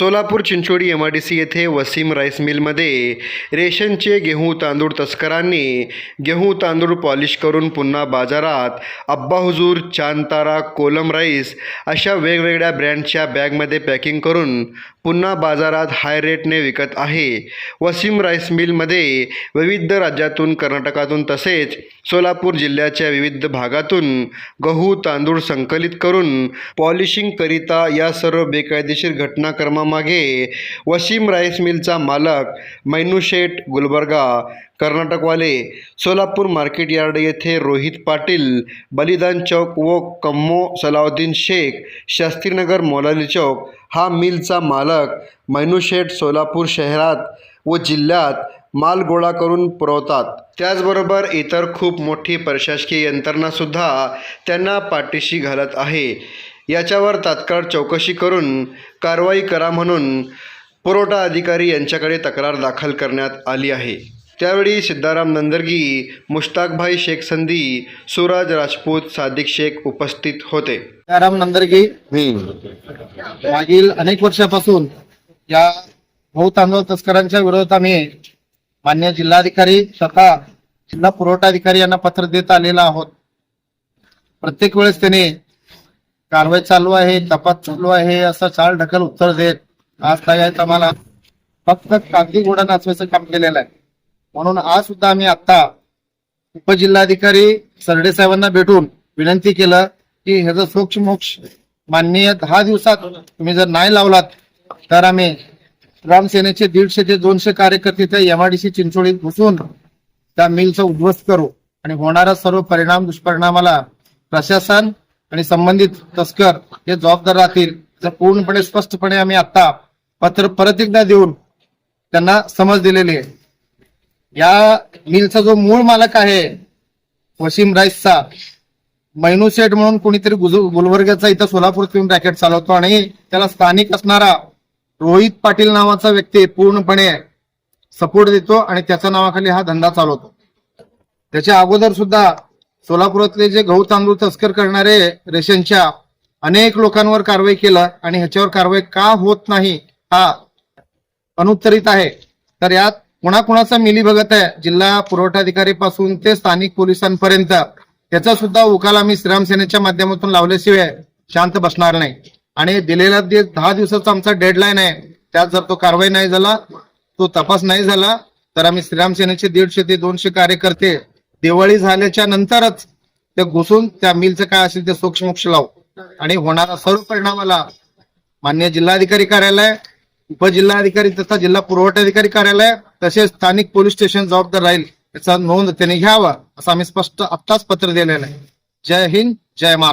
Solapur Chinchodi M R D C येथे Wasim rice मिलमध्ये रेशनचे गेहूं तांदूळ तस्करांनी गेहूं तांदूळ पॉलिश करून पुन्हा बाजारात अब्बा हुजूर चांतारा कोलम राईस अशा वेगवेगळ्या ब्रँडच्या बॅगमध्ये पॅकिंग करून पुन्हा बाजारात हाय रेटने विकत आहे. वसीम राईस मिलमध्ये विविध राज्यातून कर्नाटकातून तसेच सोलापूर जिल्ह्याच्या विविध भागातून गहू तांदूळ संकलित करून पॉलिशिंगकरिता या सर्व बेकायदेशीर घटनाक्रमामागे वसीम राईस मिलचा मालक मैनूशेठ गुलबर्गा कर्नाटकवाले सोलापूर मार्केट यार्ड येथे रोहित पाटील बलिदान चौक व कम्मो सलाउद्दीन शेख शास्त्रीनगर मोलाली चौक. हा मिलचा मालक मैनूशेठ सोलापूर शहरात व जिल्ह्यात माल गोळा करून पुरवतात. त्याचबरोबर इतर खूप मोठी प्रशासकीय यंत्रणासुद्धा त्यांना पाठीशी घालत आहे. याच्यावर तात्काळ चौकशी करून कारवाई करा म्हणून पुरवठा अधिकारी यांच्याकडे तक्रार दाखल करण्यात आली आहे. त्यावेळी सिद्धाराम नंदरगी मुश्ताकभाई शेख संधी सुराज राजपूत सादिक शेख उपस्थित होते. राम नंदरगी मागील अनेक वर्षापासून या गहू तांदूळ तस्करांच्या विरोधात आम्ही मान्य जिल्हाधिकारी तथा जिल्हा पुरवठा अधिकारी यांना पत्र देत आलेला आहोत. प्रत्येक वेळेस त्यांनी कारवाई चालू आहे तपास चालू आहे असं चाल ढकल उत्तर देत आज काय आहे आम्हाला फक्त कागदी घोडा नाचवायचं काम केलेलं आहे. म्हणून आज सुद्धा आम्ही आता उपजिल्हाधिकारी सरडे साहेबांना भेटून विनंती केलं की ह्याचं सोक्ष मोक्ष माननीय दहा दिवसात तुम्ही जर नाही लावलात तर आम्ही रामसेनेचे दीडशे ते दोनशे कार्यकर्ते त्या एमआरडीसी चिंचोळीत घुसून त्या मिलचं उद्ध्वस्त करू. आणि होणारा सर्व परिणाम दुष्परिणामाला प्रशासन आणि संबंधित तस्कर हे जबाबदार राहतील. जर पूर्णपणे स्पष्टपणे आम्ही आता पत्र परत एकदा देऊन त्यांना समज दिलेली आहे. या मिलचा जो मूळ मालक आहे वसीम राईसचा मैनू शेठ म्हणून कोणीतरी गुलबर्ग्याचा इथं सोलापूर येऊन रॅकेट चालवतो आणि त्याला स्थानिक असणारा रोहित पाटील नावाचा व्यक्ती पूर्णपणे सपोर्ट देतो आणि त्याच्या नावाखाली हा धंदा चालवतो. त्याच्या अगोदर सुद्धा सोलापुरातले जे गहू तांदूळ तस्कर करणारे रेशनच्या अनेक लोकांवर कारवाई केलं आणि ह्याच्यावर कारवाई का होत नाही हा अनुत्तरित आहे. तर यात कुणाकुणाचा मिली बघत आहे जिल्हा पुरवठा अधिकारी पासून ते स्थानिक पोलिसांपर्यंत त्याचा सुद्धा उकाल आम्ही श्रीराम सेनेच्या माध्यमातून लावल्याशिवाय शांत बसणार नाही. आणि दिलेला दि- दहा दिवसाचा आमचा डेडलाईन आहे त्यात जर तो कारवाई नाही झाला तो तपास नाही झाला तर आम्ही श्रीराम सेनेचे दीडशे ते दोनशे कार्यकर्ते दिवाळी झाल्याच्या नंतरच ते घुसून त्या मिलचं काय असेल ते सोक्षमोक्ष लावू. आणि होणारा सर्व परिणामाला मान्य जिल्हाधिकारी कार्यालय उपजिल्हाधिकारी तथा जिल्हा पुरवठा अधिकारी कार्यालय तसेच स्थानिक पोलीस स्टेशन जबाबदार राहील याचा नोंद त्यांनी घ्यावा असं आम्ही स्पष्ट आत्ताच पत्र दिलेलं आहे. जय हिंद जय महाराष्ट्र.